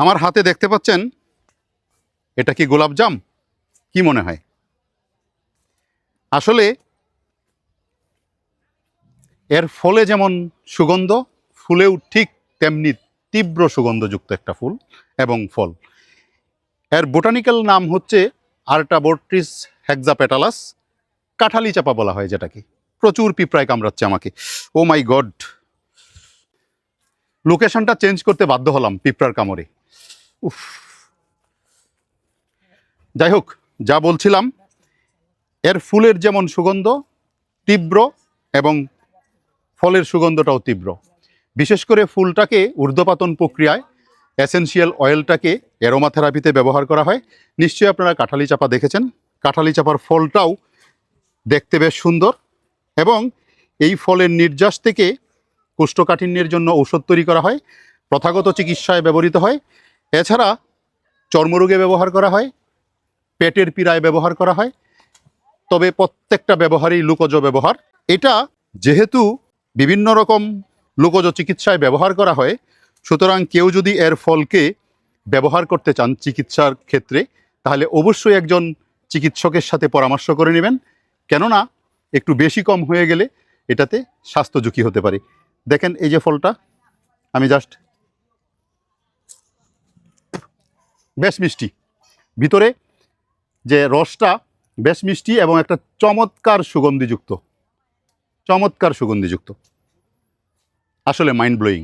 আমার হাতে দেখতে পাচ্ছেন? এটা কি গোলাপজাম কি মনে হয়? আসলে এর ফলে যেমন সুগন্ধ, ফুলেও ঠিক তেমনি তীব্র সুগন্ধযুক্ত একটা ফুল এবং ফল। এর বোটানিক্যাল নাম হচ্ছে আর্টাবোর্ট্রিস হেক্সাপেটালাস। কাঠালি চাপা বলা হয় যেটাকে। প্রচুর পিঁপড়ায় কামড়াচ্ছে আমাকে। ও মাই গড লোকেশনটা চেঞ্জ করতে বাধ্য হলাম পিঁপড়ার কামড়ে। উফ। যাই হোক, যা বলছিলাম, এর ফুলের যেমন সুগন্ধ, তীব্র এবং ফলের সুগন্ধটাও তীব্র। বিশেষ করে ফুলটাকে ঊর্ধ্বপাতন প্রক্রিয়ায় এসেনশিয়াল অয়েলটাকে অ্যারোমা থেরাপিতে ব্যবহার করা হয়। নিশ্চয়ই আপনারা কাঁঠালি চাপা দেখেছেন। কাঁঠালি চাপার ফলটাও দেখতে বেশ সুন্দর এবং এই ফলের নির্যাস থেকে কোষ্ঠকাঠিন্যের জন্য ঔষধ তৈরি করা হয়, প্রথাগত চিকিৎসায় ব্যবহৃত হয়। এছাড়া চর্মরোগে ব্যবহার করা হয়, পেটের পীড়ায় ব্যবহার করা হয়, তবে প্রত্যেকটা ব্যবহারই লুকোজ ব্যবহার। এটা যেহেতু বিভিন্ন রকম লুকোজ চিকিৎসায় ব্যবহার করা হয়, সুতরাং কেউ যদি এর ফলকে ব্যবহার করতে চান চিকিৎসার ক্ষেত্রে, তাহলে অবশ্যই একজন চিকিৎসকের সাথে পরামর্শ করে নেবেন। কেননা, একটু বেশি কম হয়ে গেলে এটাতে স্বাস্থ্য ঝুঁকি হতে পারে। দেখেন এই যে ফলটা, আমি জাস্ট বেশ মিষ্টি। ভিতরে যে রসটা বেশ মিষ্টি এবং একটা চমৎকার সুগন্ধিযুক্ত। চমৎকার সুগন্ধিযুক্ত। আসলে মাইন্ড ব্লোয়িং